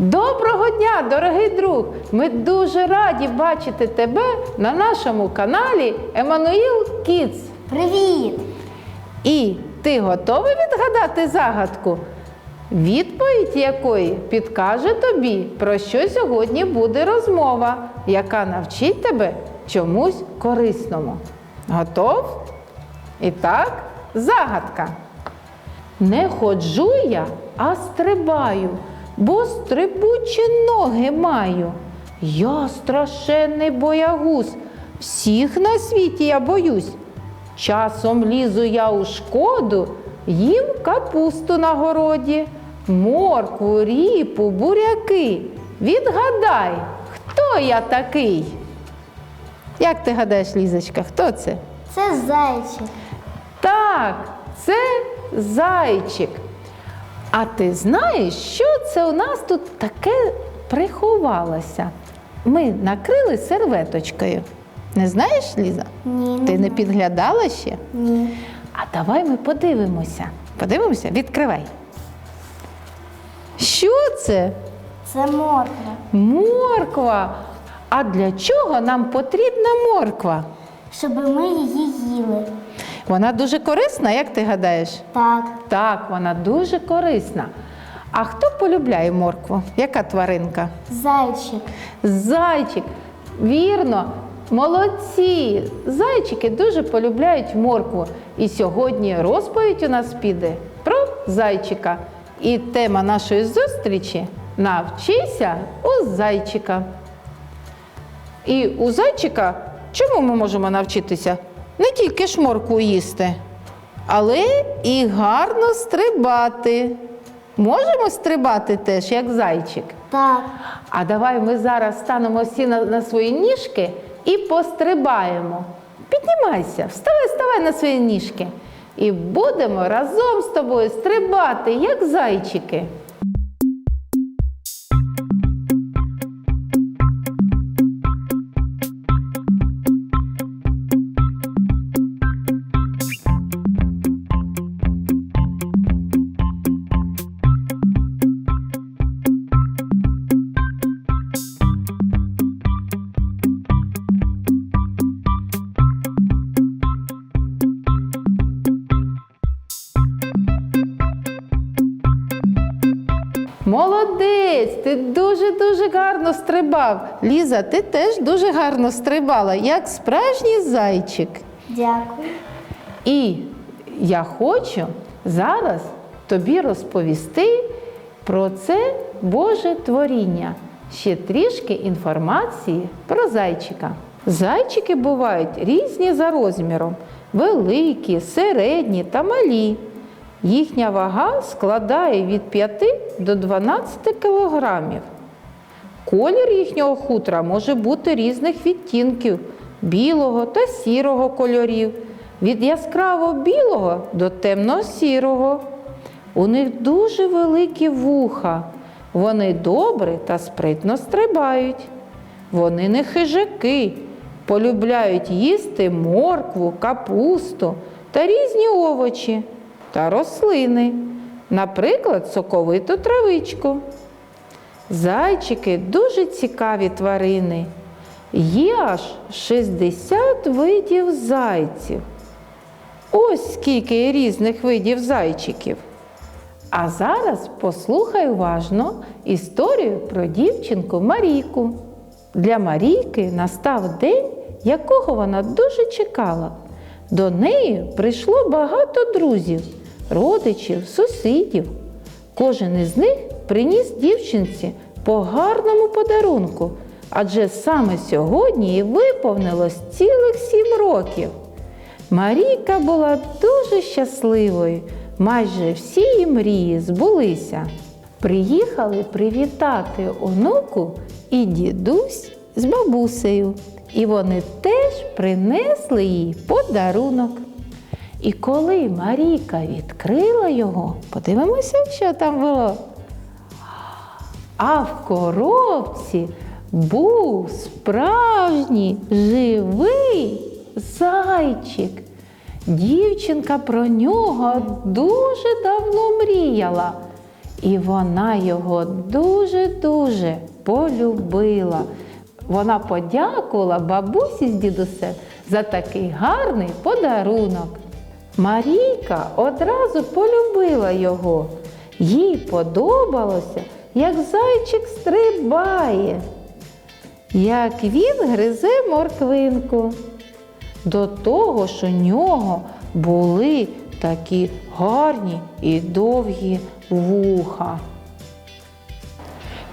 Доброго дня, дорогий друг! Ми дуже раді бачити тебе на нашому каналі Еммануїл Кіц. Привіт! І ти готовий відгадати загадку? Відповідь якої підкаже тобі, про що сьогодні буде розмова, яка навчить тебе чомусь корисному. Готов? І так, загадка. Не ходжу я, а стрибаю, бо стрибучі ноги маю. Я страшенний боягуз, всіх на світі я боюсь. Часом лізу я у шкоду, їм капусту на городі, моркву, ріпу, буряки. Відгадай, хто я такий? Як ти гадаєш, Лізочка, хто це? Це зайчик. Так, це зайчик. А ти знаєш, що це у нас тут таке приховалося? Ми накрили серветочкою. Не знаєш, Ліза? Ні, Ти не підглядала ще? Ні. А давай ми подивимося. Подивимося, відкривай. Що це? Це морква. Морква. А для чого нам потрібна морква? Щоб ми її їли. Вона дуже корисна, як ти гадаєш? Так. Так, вона дуже корисна. А хто полюбляє моркву? Яка тваринка? Зайчик. Зайчик. Вірно, молодці. Зайчики дуже полюбляють моркву. І сьогодні розповідь у нас піде про зайчика. І тема нашої зустрічі навчися у зайчика. І у зайчика чому ми можемо навчитися? Не тільки ж моркву їсти, але і гарно стрибати. Можемо стрибати теж, як зайчик. Так. А давай ми зараз станемо всі на, на свої ніжки і пострибаємо. Піднімайся, вставай, вставай на свої ніжки. І будемо разом з тобою стрибати, як зайчики. Ти дуже-дуже гарно стрибав. Ліза, ти теж дуже гарно стрибала, як справжній зайчик. Дякую. І я хочу зараз тобі розповісти про це Боже творіння. Ще трішки інформації про зайчика. Зайчики бувають різні за розміром: великі, середні та малі. Їхня вага складає від 5 до 12 кілограмів. Колір їхнього хутра може бути різних відтінків білого та сірого кольорів, від яскраво білого до темно-сірого. У них дуже великі вуха. Вони добре та спритно стрибають. Вони не хижаки, полюбляють їсти моркву, капусту та різні овочі та рослини, наприклад, соковиту травичку. Зайчики дуже цікаві тварини. Є аж 60 видів зайців. Ось скільки різних видів зайчиків. А зараз послухай уважно історію про дівчинку Марійку. Для Марійки настав день, якого вона дуже чекала. До неї прийшло багато друзів, родичів, сусідів. Кожен із них приніс дівчинці по гарному подарунку, адже саме сьогодні їй виповнилось цілих сім років. Марійка була дуже щасливою, майже всі її мрії збулися. Приїхали привітати онуку і дідусь з бабусею, і вони теж принесли їй подарунок. І коли Марійка відкрила його, подивимося, що там було. А в коробці був справжній живий зайчик. Дівчинка про нього дуже давно мріяла. І вона його дуже-дуже полюбила. Вона подякувала бабусі з дідусем за такий гарний подарунок. Марійка одразу полюбила його. Їй подобалося, як зайчик стрибає, як він гризе морквинку. До того ж у нього були такі гарні і довгі вуха.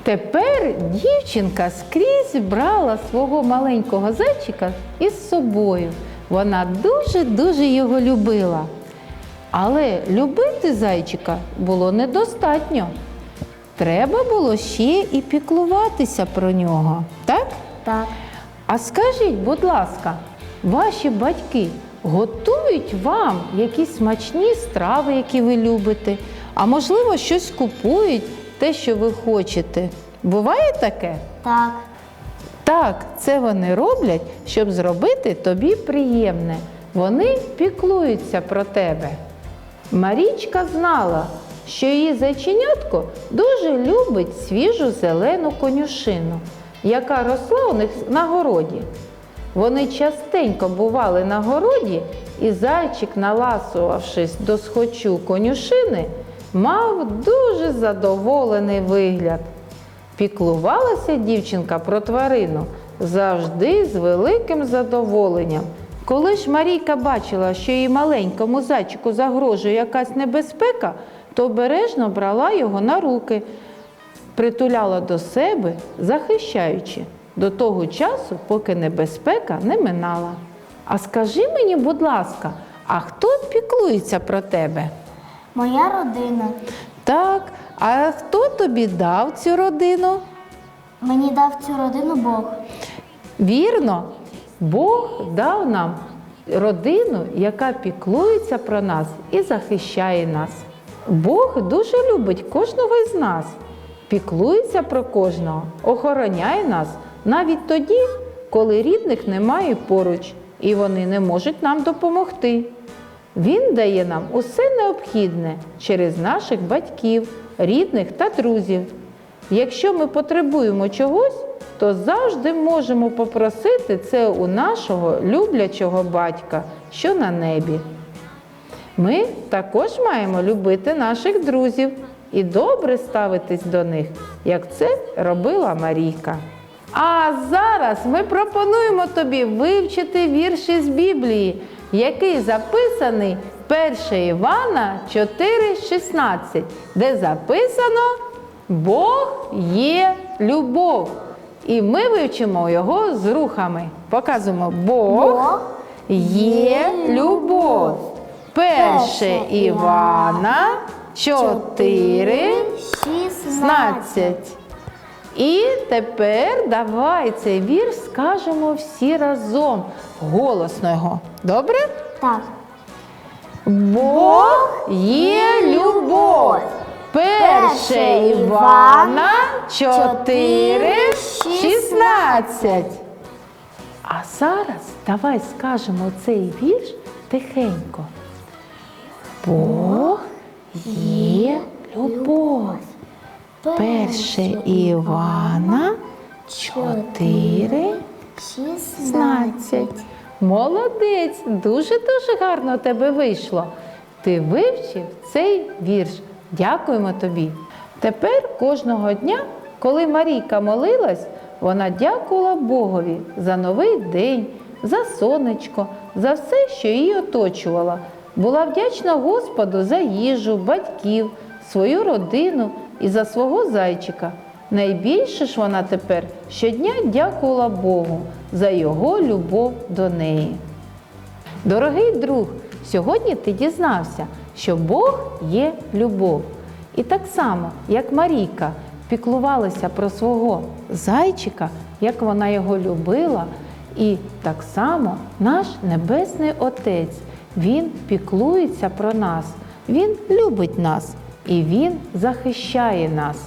Тепер дівчинка скрізь брала свого маленького зайчика із собою. Вона дуже-дуже його любила. Але любити зайчика було недостатньо. Треба було ще і піклуватися про нього, так? Так. А скажіть, будь ласка, ваші батьки готують вам якісь смачні страви, які ви любите, а можливо, щось купують, те, що ви хочете. Буває таке? Так. Так, це вони роблять, щоб зробити тобі приємне. Вони піклуються про тебе. Марічка знала, що її зайченятко дуже любить свіжу зелену конюшину, яка росла у них на городі. Вони частенько бували на городі, і зайчик, наласувавшись до схочу конюшини, мав дуже задоволений вигляд. Піклувалася дівчинка про тварину завжди з великим задоволенням. Коли ж Марійка бачила, що її маленькому зайчику загрожує якась небезпека, то обережно брала його на руки, притуляла до себе, захищаючи до того часу, поки небезпека не минала. А скажи мені, будь ласка, а хто піклується про тебе? Моя родина. Так, а хто тобі дав цю родину? Мені дав цю родину Бог. Вірно, Бог дав нам родину, яка піклується про нас і захищає нас. Бог дуже любить кожного із нас, піклується про кожного, охороняє нас навіть тоді, коли рідних немає поруч і вони не можуть нам допомогти. Він дає нам усе необхідне через наших батьків, рідних та друзів. Якщо ми потребуємо чогось, то завжди можемо попросити це у нашого люблячого батька, що на небі. Ми також маємо любити наших друзів і добре ставитись до них, як це робила Марійка. А зараз ми пропонуємо тобі вивчити вірші з Біблії, який записаний 1 Івана 4,16, де записано Бог є любов. І ми вивчимо його з рухами. Показуємо Бог, є любов. 1 Івана 4, 16. І тепер давай цей вірш скажемо всі разом. Голосно його. Добре? Так. Бог є любов. 1 Івана 4, 16. А зараз давай скажемо цей вірш тихенько. Бог є любов. 1 Івана 4, 16. Молодець, дуже-дуже гарно у тебе вийшло. Ти вивчив цей вірш. Дякуємо тобі. Тепер кожного дня, коли Марійка молилась, вона дякувала Богові за новий день, за сонечко, за все, що її оточувало. Була вдячна Господу за їжу, батьків, свою родину і за свого зайчика. Найбільше ж вона тепер щодня дякувала Богу за його любов до неї. Дорогий друг, сьогодні ти дізнався, що Бог є любов. І так само, як Марійка піклувалася про свого зайчика, як вона його любила, і так само наш Небесний Отець, Він піклується про нас, Він любить нас і Він захищає нас.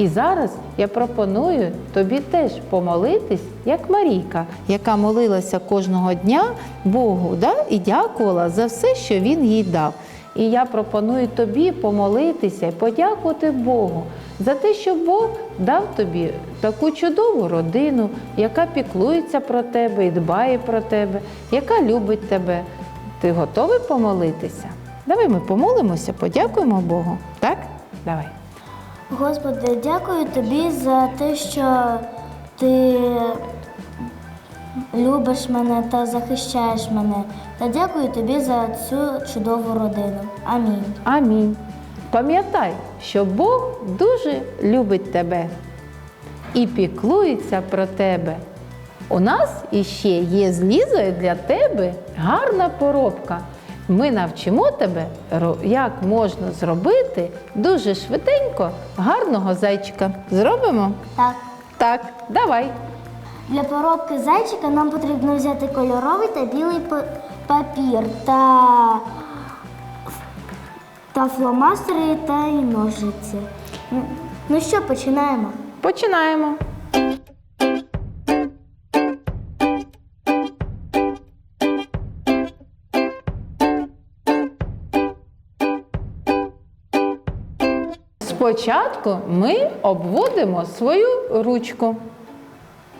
І зараз я пропоную тобі теж помолитись, як Марійка, яка молилася кожного дня Богу да? і дякувала за все, що він їй дав. І я пропоную тобі помолитися і подякувати Богу за те, що Бог дав тобі таку чудову родину, яка піклується про тебе і дбає про тебе, яка любить тебе. Ти готовий помолитися? Давай ми помолимося, подякуємо Богу. Так? Давай. Господи, дякую тобі за те, що ти любиш мене та захищаєш мене. Та дякую тобі за цю чудову родину. Амінь. Амінь. Пам'ятай, що Бог дуже любить тебе і піклується про тебе. У нас іще є з Лізою для тебе гарна поробка. Ми навчимо тебе, як можна зробити дуже швиденько гарного зайчика. Зробимо? Так. Так, давай. Для поробки зайчика нам потрібно взяти кольоровий та білий папір та, та фломастери та і ножиці. Ну- Ну що, починаємо? Починаємо. Спочатку ми обводимо свою ручку.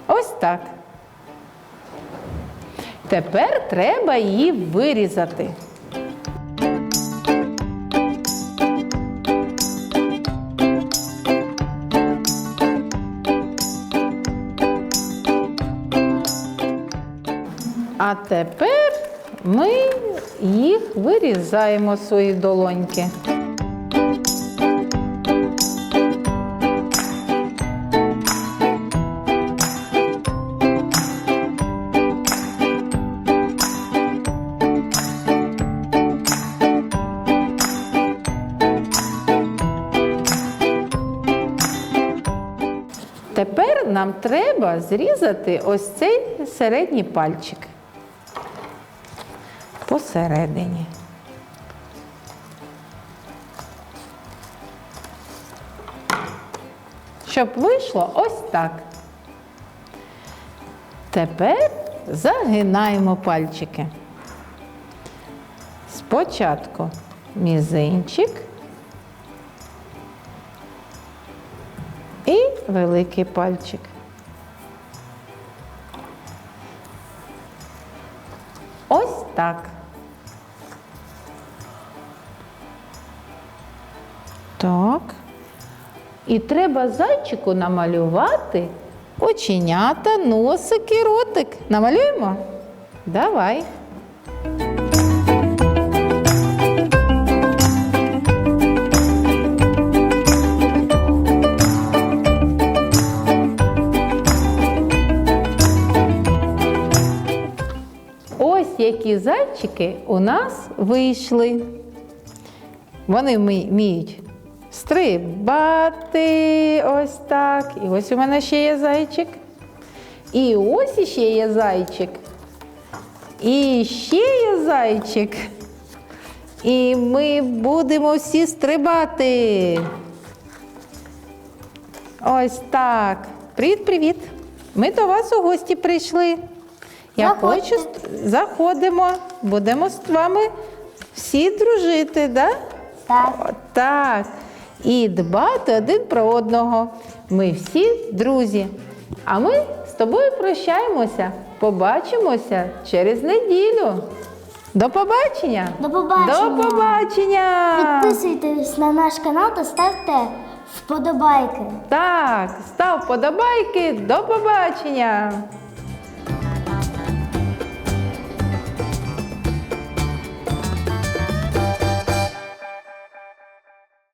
Ось так. Тепер треба її вирізати. А тепер ми їх вирізаємо свої долоньки. Нам треба зрізати ось цей середній пальчик посередині. Щоб вийшло ось так. Тепер загинаємо пальчики. Спочатку мізинчик і великий пальчик. Ось так. Так. І треба зайчику намалювати оченята, носик і ротик. Намалюємо? Давай. Ось які зайчики у нас вийшли. Вони вмі- вміють стрибати ось так. І ось у мене ще є зайчик. І ось іще є зайчик. І ще є зайчик. І ми будемо всі стрибати. Ось так. Привіт-привіт. Ми до вас у гості прийшли. Я Заходьте. хочу заходимо. Будемо з вами всі дружити, да? Так. О, Так. І дбати один про одного. Ми всі друзі. А ми з тобою прощаємося. Побачимося через неділю. До побачення! До побачення. До побачення! Підписуйтесь на наш канал та ставте вподобайки. Так, став подобайки. До побачення!